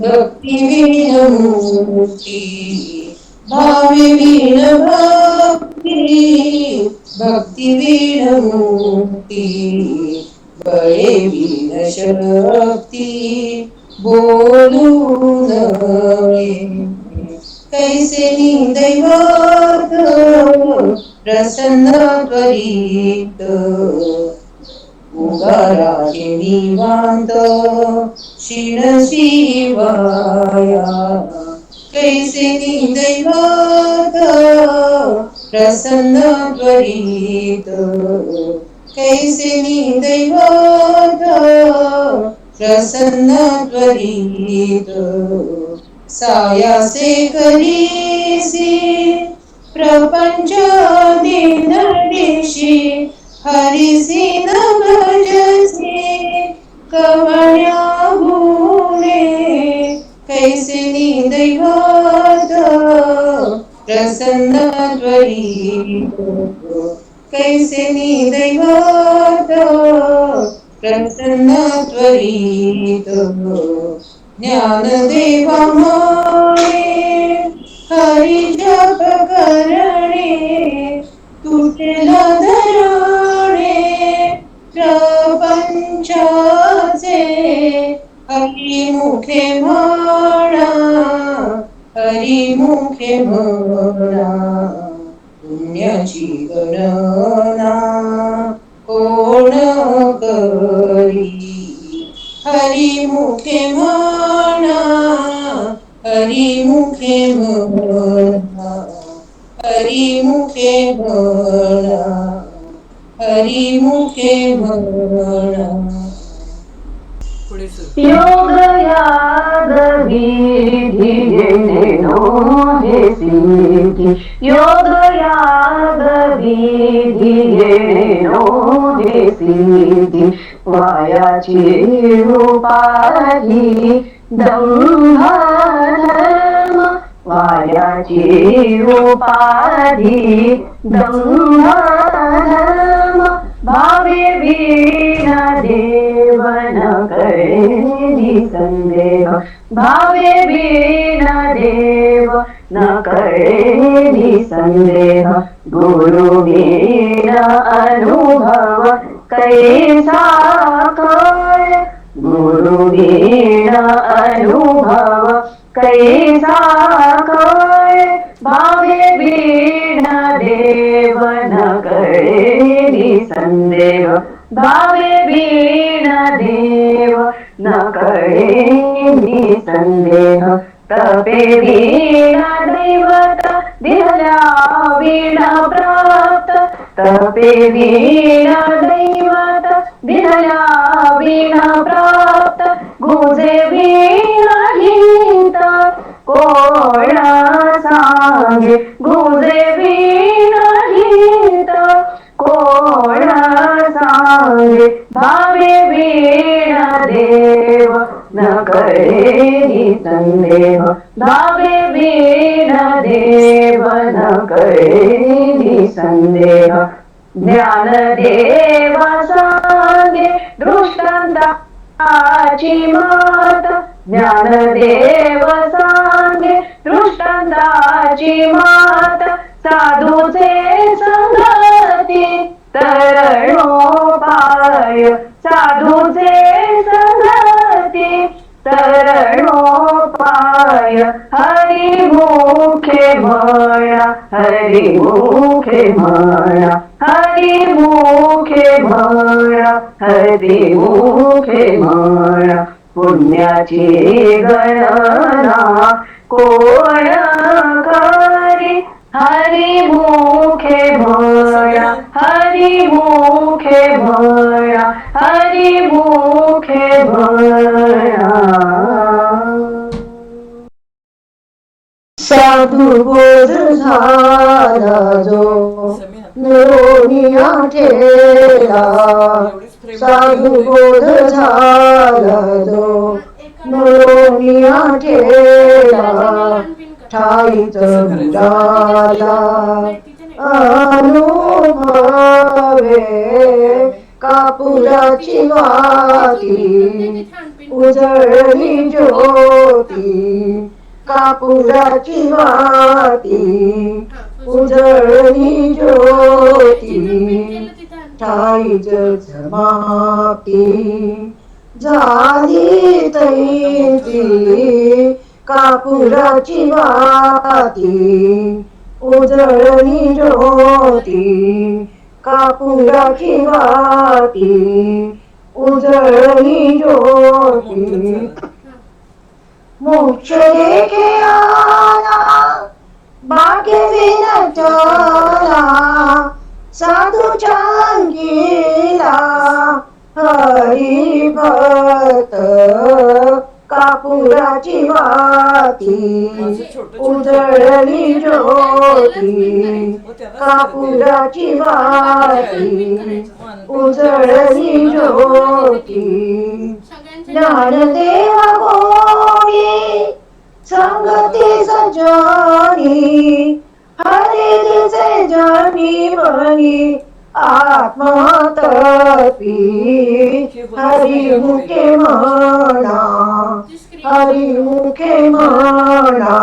भक्ती विण मुक्ती भावे विण भक्ती भक्ती विण मुक्ती बळे विण शक्ती बोलू नये कैसे दैवत प्रसन्न त्वरित उगाराचे निवांत शिण शिवाया कैसे दैवत प्रसन्न त्वरित. कैसे दैवत प्रसन्न त्वरित. सायासे करीसी प्रपंच कवण्या भूले कैसे दैवत प्रसन्न त्वरित कैसे दैवत प्रसन्न त्वरित ज्ञानदेवा माळे हरि जप करणे योग याग विधियेनो योग याग विधियेनो वायाची उपाधी दंभ वायाची उपाधी दंभ भावे वीणा देवन करे संदेह। भावे वीणा देव न करे संदेह। गुरु वीणा अनुभव कैसा कर गुरु वीणा अनुभव भावे वीणा देव न कळे संदेह. तपे वीणा देवत दिल्या वीण प्राप्त. तपे वीण दैवत दिल्या वीण प्राप्त. गुजे वीण गीत कोण सांगे? ज्ञानदेव सांगे दृष्टांताची मात. ज्ञानदेव सांगे दृष्टांताची मात. साधूचे संगती तरणोपाय. साधूचे संगती तरणोपाय. हरिभू मुखे म्हणा हरी मुखे म्हणा हरी मुखे म्हणा हरी मुखे म्हणा पुण्याची गणना कोण करी? हरी मुखे म्हणा हरी मुखे म्हणा हरी मुखे म्हणा साधू बोध झाला जो ठेला एवढीच फ्रेम साधू बोध झाला जो ठेला ठाईत बुडाला अनुभवे कापुराची वाती उजळली ज्योती कापुराची माती उजळणी ज्योती ठाईच समाप्ती झाली तैची कापुराची माती उजळणी ज्योती. कापुराची वाती उजळणी ज्योती. मोक्ष लेखे आला विनचला साधूच्या अंगीला हरी भक्त कापुराची वाती उजळली ज्योती कापुराची वाती उजळली ज्योती ज्ञानदेवा गोडी संगती सजनी हरी तिचे जनी मनी आत्मतपी हरी मुखे म्हणा हरी मुखे म्हणा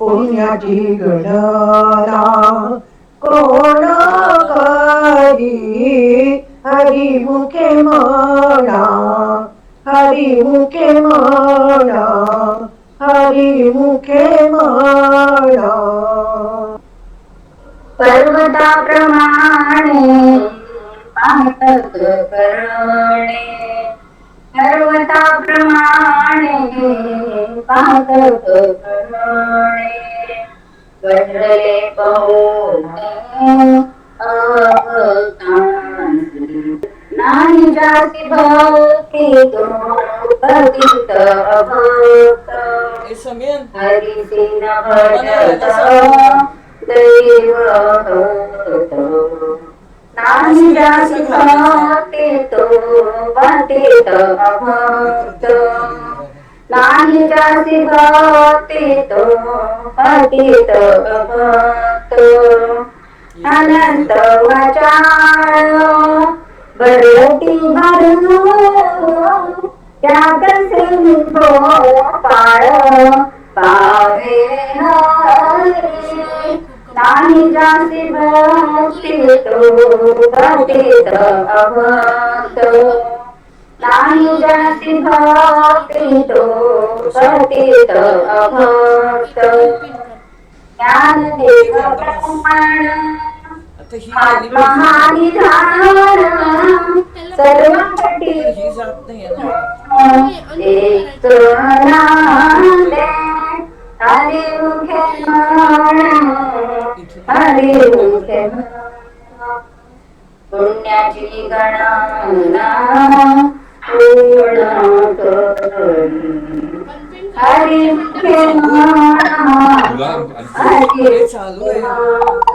पुण्याची गणना कोण करी हरी मुखे म्हणा हरी मुखे म्हणा हरिमुखे माया पर्वताप्रमाणे पाहत करणे पर्वताप्रमाणे पाहत करणे घडले पाहून अवतांसी. नाही जाती भक्ती तो पतित अभक्त हे समीर हरिसिन भजत दैव नाही जाती भक्ती तो पतित अभक्त नाही जाती भक्ती तो पतित अभक्त अनंत वाचाळ भरती भरून त्यात कसे काळ पावे नाही जाती भक्ती तो पतित नाही जाती ज्ञानदेव ब्रह्मण आता ही ही जात नाही आहे ना. मुखे हरी मुखे पुण्याची गणना पूर्ण करी हरी मुखे हे चालू आहे. हरी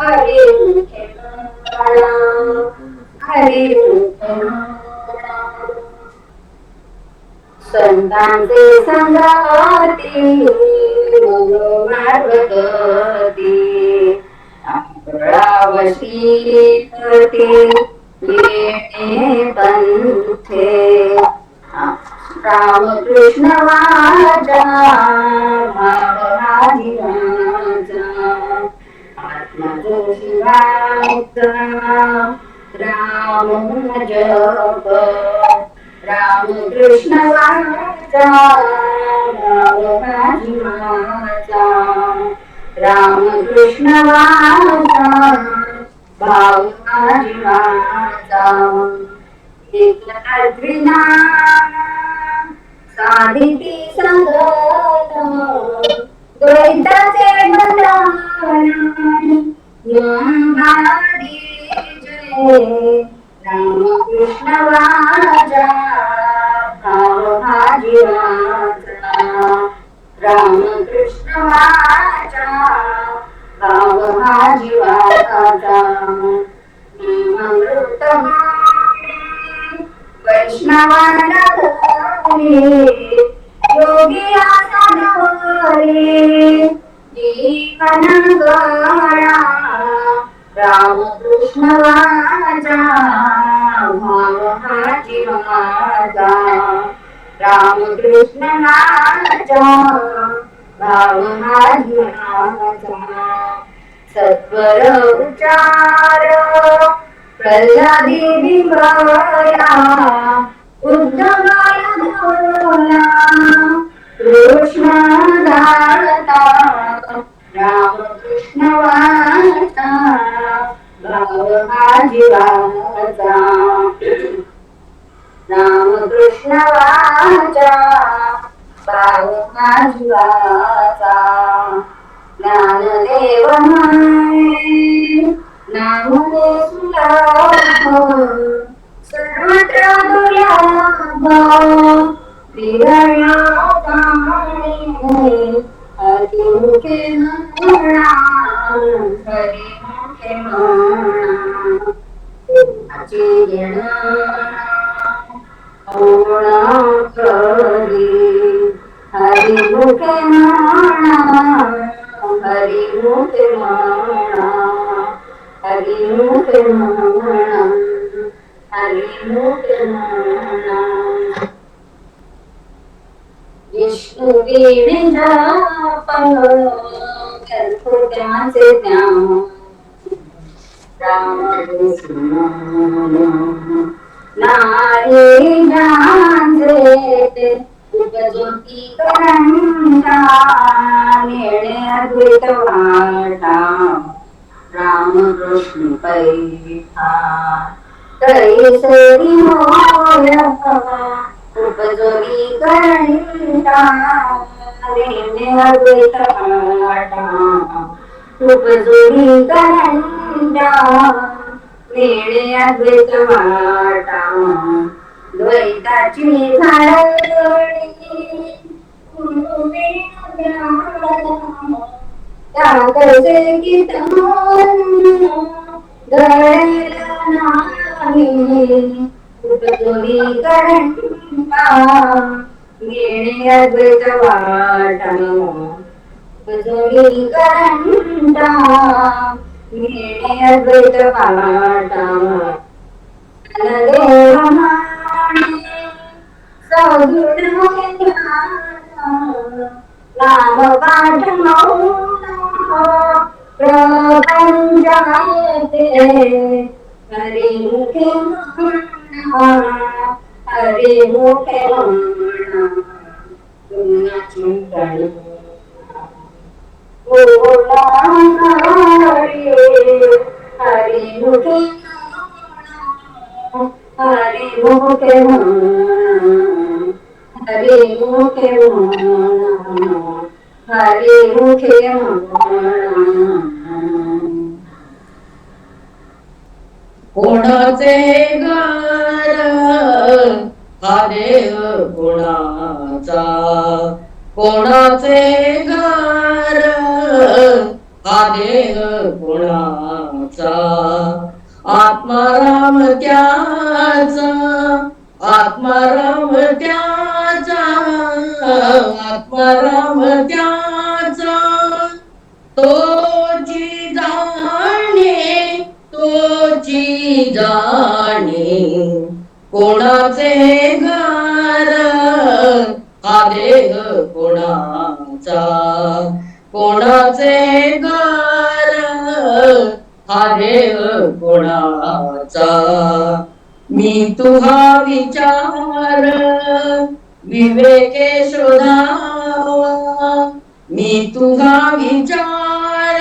मुखे हरी संतांचे संगाती मार्गती पंथे. रामकृष्ण वाजा आत्मजोशिवाचा राम जप रामकृष्ण वाचा. भावराजी वाचा. साधिती संगत द्वैताचे बंधन कृष्ण नाचा भाव सत्वर उचार प्रल्हादी बिंबया उद्धवाय धोला कृष्ण धारता रामकृष्ण वाचा भाव हा जीवाचा रामकृष्ण वाचा भाव हा जीवाचा ज्ञानदेव माये नामदे सुलभ सर्वत्र दुर्लभ त्याचे ज्ञान राम नारी जाणते उपज्योती करंता नेणे अद्वैत वाटा. राम कृष्ण पैठा तैसरी उपजोगी करंता नेणे अद्वैत वाटा. उपजोगी करंता नेणे अद्वैत वाटा द्वैताची झाडणी त्याचे कीर्तन नाही अद्वैत वाटा जोडी करंटा नेणे अद्वैत पाटा देव माणे सगुण नाम पाठ मौन प्रपंचायते हरि मुखे म्हणा मुखे म्हणा पुण्याची गणी बोला हरी हरी मुखे हरी मुखे हरी मुखे हरी मुखे कोणाचे गार हा देव कोणाचा? कोणाचे गार हा देह कोणाचा आत्माराम त्याचा आत्माराम त्याचा आत्माराम त्याचा. तोची जाणे तोची जाणे कोणाचे घर? हा देह कोणाचा कोणाचे घर हा देव कोणाचा? मी तुहा विचार विवेके शोधावा. मी तुझा विचार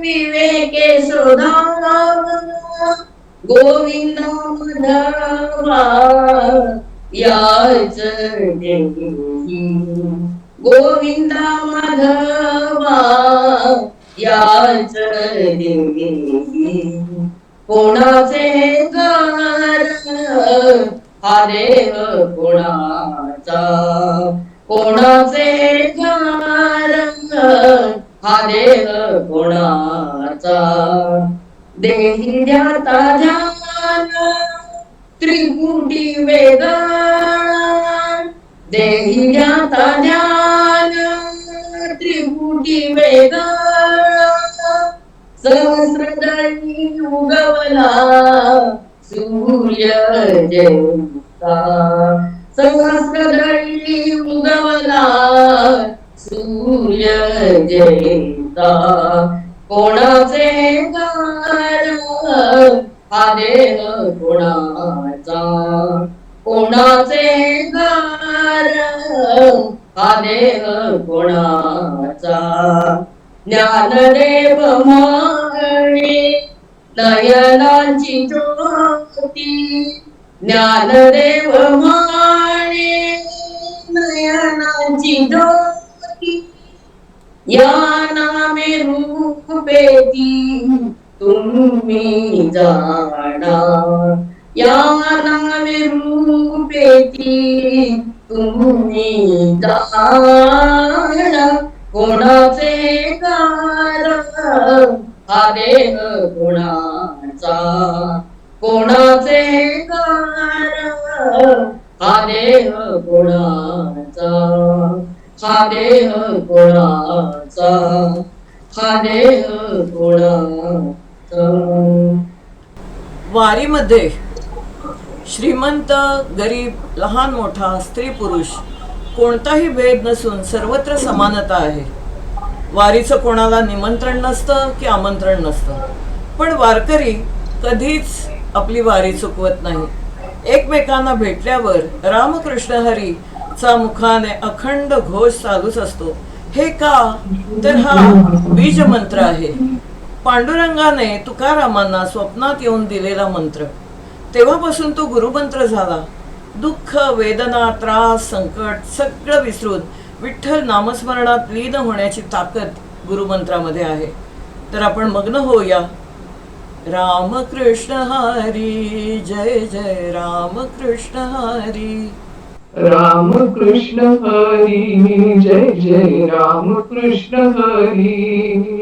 विवेके शोधावा. गोविंद माधवा याच देवी गोविंद माधवा याच कोणाचे घर हा देव कोणाचा. कोणाचे घर हा देव कोणाचा. देही ताजा ध्यान त्रिपुटी वेद देही त्रिपुटी वेद सहस्रदळी उगवला सूर्य जयंता सहस्रदळी उगवला सूर्य जयंता कोणाचे कार हा देह कोणाचा? कोणाचे कार हा देह कोणाचा ज्ञानदेव माणे नयनाची ज्योती ज्ञानदेव माणे नयनाची ज्योती. या नामे रूपेती तुम्ही जाणा या नामे रूपेती तुम्ही दान कोणाचे कारण हा देह कोणाचा? कोणाचे कारण हा देह कोणाचा? हा देह कोणाचा? हा देह कोणाचा? वारीमध्ये श्रीमंत गरीब लहान मोठा स्त्री पुरुष कोणताही भेद नसून सर्वत्र समानता आहे. वारीचं कोणाला निमंत्रण नसतं की आमंत्रण नसतं. पण वारकरी कधीच आपली वारी चुकवत नाही. एकमेकांना भेटल्यावर रामकृष्ण हरी चा मुखाने अखंड घोष चालूच असतो. हे का? तर हा बीज मंत्र आहे. पांडुरंगाने तुकारामांना स्वप्नात येऊन दिलेला मंत्र. तेव्हापासून तो गुरुमंत्र झाला. दुःख वेदना त्रास संकट सगळं विसरून विठ्ठल नामस्मरणात लीन होण्याची ताकद गुरुमंत्रामध्ये आहे. तर आपण मग्न होऊया. रामकृष्ण हरी जय जय रामकृष्ण हरी. राम कृष्ण हरी जय जय राम कृष्ण हरी.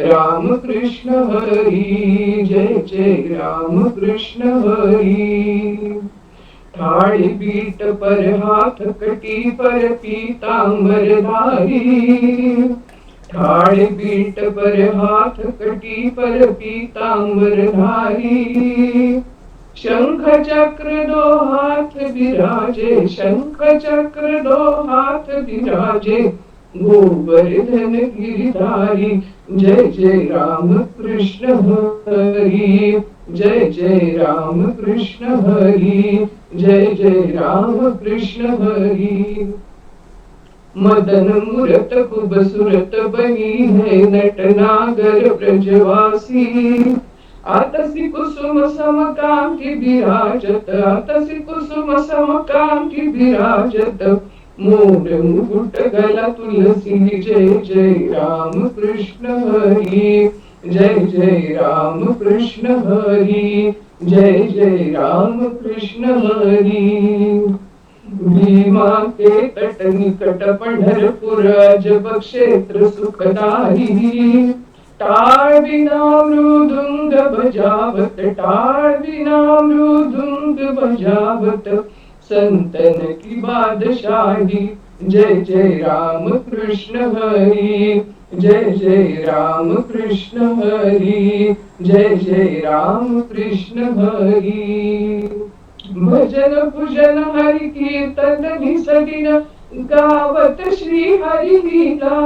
राम कृष्ण हरी जय जय राम कृष्ण हरी. थाळी पीठ पर हाथ कटी पर पीतांबर धारी. थाळी पीठ पर हाथ कटी पर पीतांबर धारी. शंख चक्र दो हाथ विराजे शंख चक्र दो हाथ विराजे. गोवर्धन गिरिधारी जय जय राम कृष्ण हरी जय जय राम कृष्ण हरी जय जय राम कृष्ण हरी। मदन मूरत कुब सुरत बनी है नटनागर ब्रजवासी। आतसी कुसुम समकांती विराजत आतसी कुसुम समकांती विराजत। मुकुट गला तुलसी जय जय राम कृष्ण हरी। जय जय राम कृष्ण हरी। जय जय राम कृष्ण हरी। भीमा के तट निकट पंढरपुर अजब क्षेत्र सुखदारी टाळ विना मृदुंग बजावत टाळ विना मृदुंग बजावत। संतन की बादशाही जय जय राम कृष्ण हरी जय जय राम कृष्ण हरी जय जय राम कृष्ण हरी। भजन पूजन हरि कीर्तन निसगिन गावत श्री हरि लीला।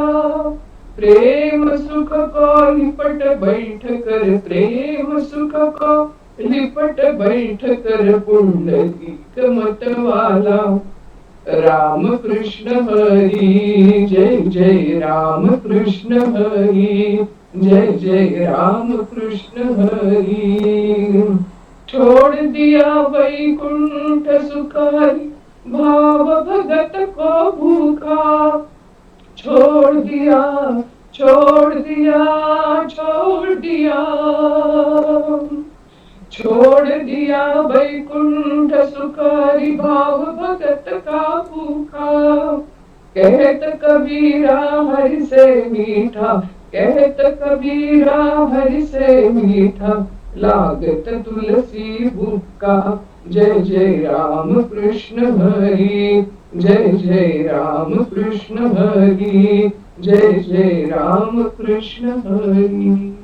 प्रेम सुख को पट बैठ कर प्रेम सुख को लिपट बैठ कर पुंडलिक मतवाला। राम कृष्ण हरी, जय जय राम कृष्ण हरी, जय जय राम कृष्ण हरी। छोड़ दिया वैकुंठ सुखारी भाव भगत को भूखा। छोड़ दिया छोड़ दिया छोड़ दिया। छोड़ दिया बैकुंठ सुखारी भाव भगत का? भूखा कहत कबीरा हरि से मीठा कहत कबीरा हरि से मीठा लागत तुलसी बुक्का जय जय राम कृष्ण हरी जय जय राम कृष्ण हरी जय जय राम कृष्ण हरी।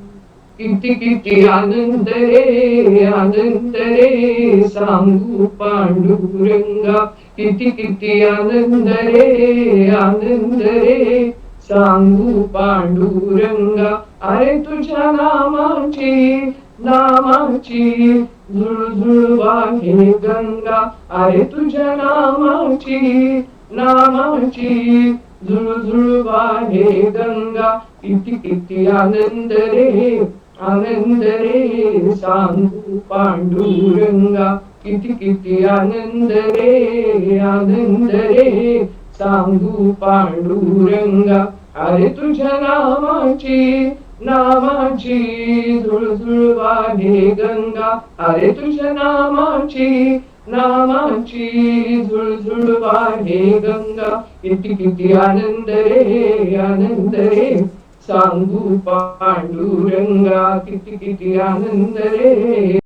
किती किती आनंद रे आनंद रे सांगू पांडुरंगा किती किती आनंद रे आनंद रे सांगू पांडुरंगा अरे तुझ्या नामाची नामाची झुळझुळ वाहे गंगा अरे तुझ्या नामाची नामाची झुळझुळ वाहे गंगा किती किती आनंद रे आनंद सांगू पांडुरंगा किती किती आनंद रे आनंद रे सांगू पांडुरंगा अरे तुझ्या नामाची नामाची झुळझुळ वाढे गंगा अरे तुझ्या नामाची नामाची झुळझुळ वाढे गंगा किती किती आनंद रे आनंद रे सांगू पांडुरंगा किती किती आनंद रे